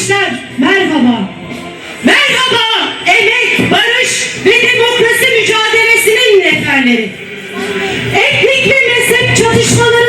gençler. Merhaba. Merhaba emek, barış ve demokrasi mücadelesinin neferleri. Etnik ve mezhep çatışmalarından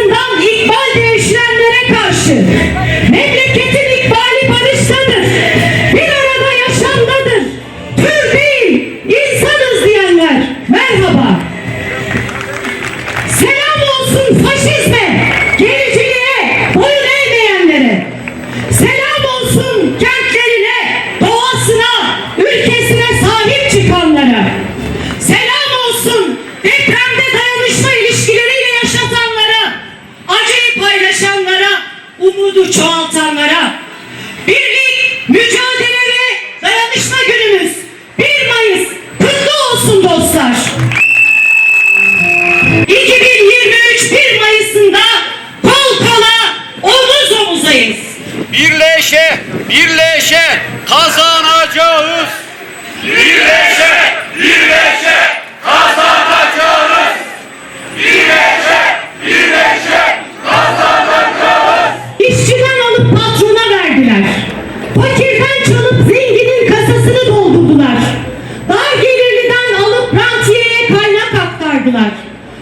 dayanışma günümüz 1 Mayıs kutlu olsun dostlar. 2023 1 Mayıs'ında kol kola omuz omuzayız. Birleşe, birleşe kazanacağız. Birleşe, birleşe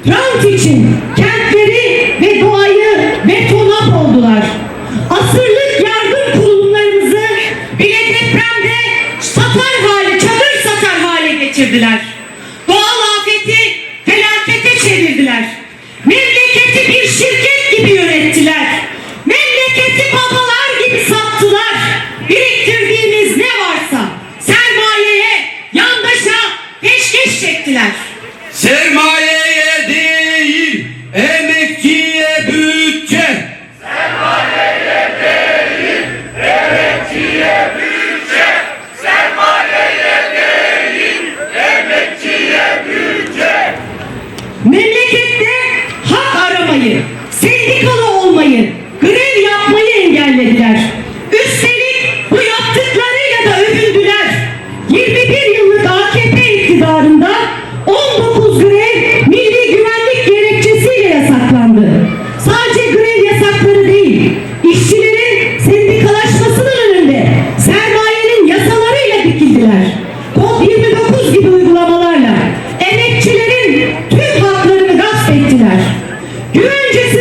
Rant için kentleri ve doğayı betona oldular. Asırlık yardım kurulumlarımızı bile depremde satar hale, çadır satar hale getirdiler. İktidarında 19 grev milli güvenlik gerekçesiyle yasaklandı. Sadece grev yasakları değil, işçilerin sendikalaşmasının önünde sermayenin yasalarıyla dikildiler. Kod 29 gibi uygulamalarla emekçilerin tüm haklarını gasp ettiler. Güvence